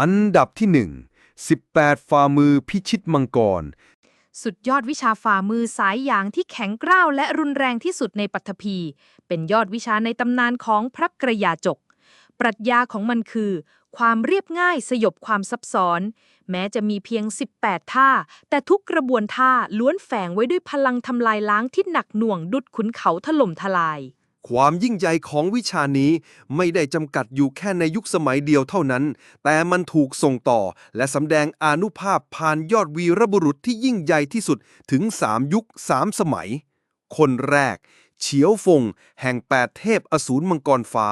อันดับที่ 1 18 ฝ่ามือพิชิตมังกร สุดยอดวิชาฝ่ามือสายยางที่แข็งกร้าวและรุนแรงที่สุดในปัทภีเป็นยอดวิชาในตำนานของพระกระยาจก ปรัชญาของมันคือ ความเรียบง่ายสยบความซับซ้อน แม้จะมีเพียง 18 ท่า แต่ทุกกระบวนท่าล้วนแฝงไว้ด้วยพลังทำลายล้างที่หนักหน่วงดุดขุนเขาถล่มทลาย ความยิ่งใหญ่ของวิชานี้ไม่ได้จำกัดอยู่แค่ในยุคสมัยเดียวเท่านั้น แต่มันถูกส่งต่อและสำแดงอานุภาพผ่านยอดวีรบุรุษที่ยิ่งใหญ่ที่สุดถึง 3 ยุค 3 สมัย คนแรก เฉียวฟง แห่งแปดเทพอสูรมังกรฟ้า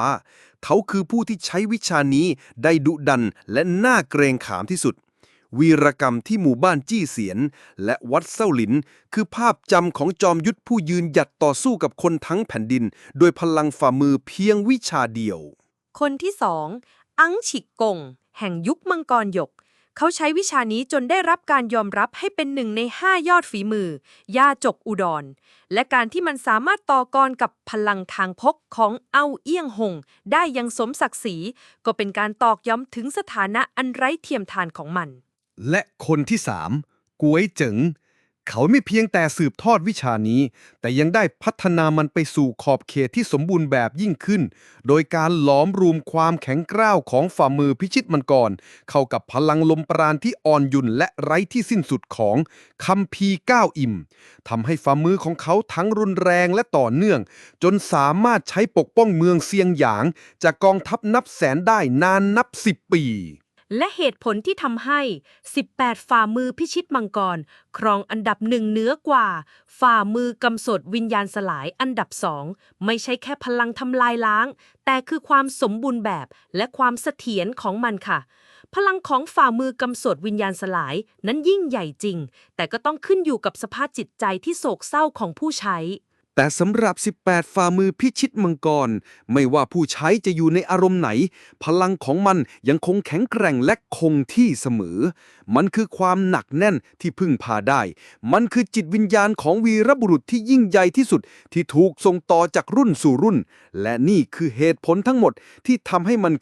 เขาคือผู้ที่ใช้วิชานี้ได้ดุดันและน่าเกรงขามที่สุด วีรกรรมที่หมู่บ้านจี้เสียน และวัดเส้าหลิน คือภาพจำของจอมยุทธผู้ยืนหยัดต่อสู้กับคนทั้งแผ่นดิน โดยพลังฝ่ามือเพียงวิชาเดียว คนที่สองอังฉิกกง แห่งยุคมังกรหยก เขาใช้วิชานี้จนได้รับการยอมรับให้เป็นหนึ่งในห้ายอดฝีมือ ย่าจกอุดร และการที่มันสามารถต่อกรกับพลังทางพกของเอาเอี้ยงหง ได้อยังสมศักดิ์ศรีก็เป็นการตอกย้ำถึงสถานะอันไร้เทียมทานของมัน และคนที่สามกวยเจิงเขาไม่เพียงแต่สืบทอดวิชานี้ แต่ยังได้พัฒนามันไปสู่ขอบเขตที่สมบูรณ์แบบยิ่งขึ้น โดยการหลอมรวมความแข็งกร้าวของฝ่ามือพิชิตมังกร เข้ากับพลังลมปราณที่อ่อนยุ่นและไร้ที่สิ้นสุดของคัมภีก้าวอิ่มทำให้ฝ่ามือของเขาทั้งรุนแรงและต่อเนื่อง จนสามารถใช้ปกป้องเมืองเซียงหยาง จากกองทัพนับแสนได้นานนับสิบปี และเหตุผลที่ทำให้ 18 ฝ่ามือพิชิตมังกร ครองอันดับหนึ่งเหนือกว่า ฝ่ามือกำสดวิญญาณสลายอันดับสอง ไม่ใช่แค่พลังทำลายล้าง แต่คือความสมบูรณ์แบบและความเสถียรของมันค่ะ พลังของฝ่ามือกำสดวิญญาณสลายนั้นยิ่งใหญ่จริง แต่ก็ต้องขึ้นอยู่กับสภาพจิตใจที่โศกเศร้าของผู้ใช้ แต่สำหรับ 18 ฝ่ามือพิชิตมังกร ไม่ว่าผู้ใช้จะอยู่ในอารมณ์ไหน พลังของมันยังคงแข็งแกร่งและคงที่เสมอ มันคือความหนักแน่นที่พึ่งพาได้ มันคือจิตวิญญาณของวีรบุรุษที่ยิ่งใหญ่ที่สุด ที่ถูกส่งต่อจากรุ่นสู่รุ่น และนี่คือเหตุผลทั้งหมดที่ทำให้มัน